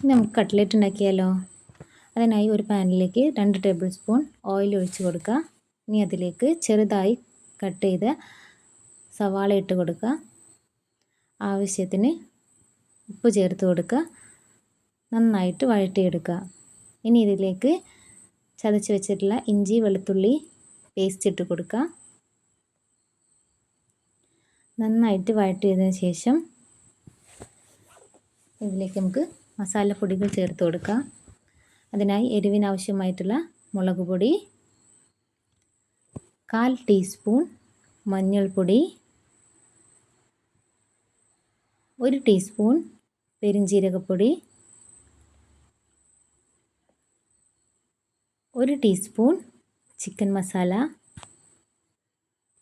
ഇനി നമുക്ക് കട്ട്ലറ്റ് ഉണ്ടാക്കിയാലോ? അതിനായി ഒരു പാനിലേക്ക് രണ്ട് ടേബിൾ സ്പൂൺ ഓയിൽ ഒഴിച്ച് കൊടുക്കുക. ഇനി അതിലേക്ക് ചെറുതായി കട്ട് ചെയ്ത സവാള ഇട്ട് കൊടുക്കുക. ആവശ്യത്തിന് ഉപ്പ് ചേർത്ത് കൊടുക്കുക. നന്നായിട്ട് വഴറ്റിയെടുക്കുക. ഇനി ഇതിലേക്ക് ചതച്ച് വെച്ചിട്ടുള്ള ഇഞ്ചി വെളുത്തുള്ളി പേസ്റ്റ് ഇട്ട് കൊടുക്കുക. നന്നായിട്ട് വഴറ്റിയതിന് ശേഷം ഇതിലേക്ക് നമുക്ക് മസാലപ്പൊടികൾ ചേർത്ത് കൊടുക്കാം അതിനായി എരിവിനാവശ്യമായിട്ടുള്ള മുളക് പൊടി കാൽ ടീസ്പൂൺ മഞ്ഞൾപ്പൊടി ഒരു ടീസ്പൂൺ പെരിഞ്ജീരകപ്പൊടി ഒരു ടീസ്പൂൺ ചിക്കൻ മസാല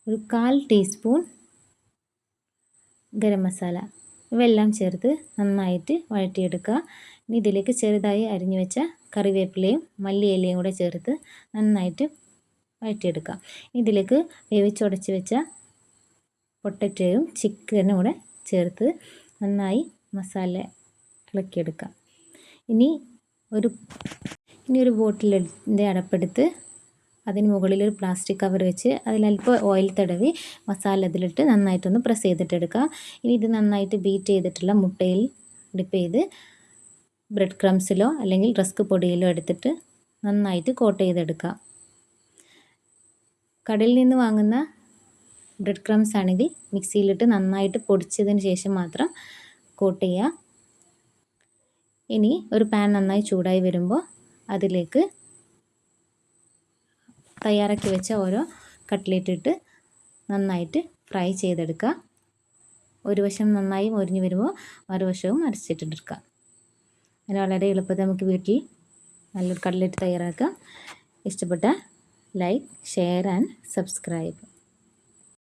ഒരു കാൽ ടീസ്പൂൺ ഗരം മസാല. ഇവയെല്ലാം ചേർത്ത് നന്നായിട്ട് വഴറ്റിയെടുക്കുക. ഇനി ഇതിലേക്ക് ചെറുതായി അരിഞ്ഞു വെച്ച കറിവേപ്പിലയും മല്ലിയിലയും കൂടെ ചേർത്ത് നന്നായിട്ട് വഴറ്റിയെടുക്കുക. ഇതിലേക്ക് വേവിച്ചുടച്ച് വെച്ച പൊട്ടറ്റോയും ചിക്കനും കൂടെ ചേർത്ത് നന്നായി മസാല ഇളക്കിയെടുക്കുക. ഇനി ഒരു ഇനി ഒരു ബോട്ടിലിന്റെ അടപ്പെടുത്ത് അതിന് മുകളിൽ ഒരു പ്ലാസ്റ്റിക് കവർ വെച്ച് അതിലല്പം ഓയിൽ തടവി മസാല അതിലിട്ട് നന്നായിട്ടൊന്ന് പ്രസ് ചെയ്തിട്ടെടുക്കുക. ഇനി ഇത് നന്നായിട്ട് ബീറ്റ് ചെയ്തിട്ടുള്ള മുട്ടയിൽ ഡിപ്പ് ചെയ്ത് ബ്രെഡ് ക്രംസിലോ അല്ലെങ്കിൽ റസ്ക് പൊടിയിലോ എടുത്തിട്ട് നന്നായിട്ട് കോട്ട് ചെയ്തെടുക്കുക. കടയിൽ നിന്ന് വാങ്ങുന്ന ബ്രെഡ് ക്രംസ് ആണെങ്കിൽ മിക്സിയിലിട്ട് നന്നായിട്ട് പൊടിച്ചതിന് ശേഷം മാത്രം കോട്ട് ചെയ്യുക. ഇനി ഒരു പാൻ നന്നായി ചൂടായി വരുമ്പോൾ അതിലേക്ക് തയ്യാറാക്കി വെച്ച ഓരോ കട്ട്ലേറ്റ് ഇട്ട് നന്നായിട്ട് ഫ്രൈ ചെയ്തെടുക്കുക. ഒരു വശം നന്നായി മുരിഞ്ഞ് വരുമ്പോൾ മറുവശവും അരച്ചിട്ടെടുക്കുക. അങ്ങനെ വളരെ എളുപ്പത്തിൽ നമുക്ക് വീട്ടിൽ നല്ലൊരു കട്ട്ലേറ്റ് തയ്യാറാക്കാം. ഇഷ്ടപ്പെട്ട ലൈക്ക് ഷെയർ ആൻഡ് സബ്സ്ക്രൈബ്.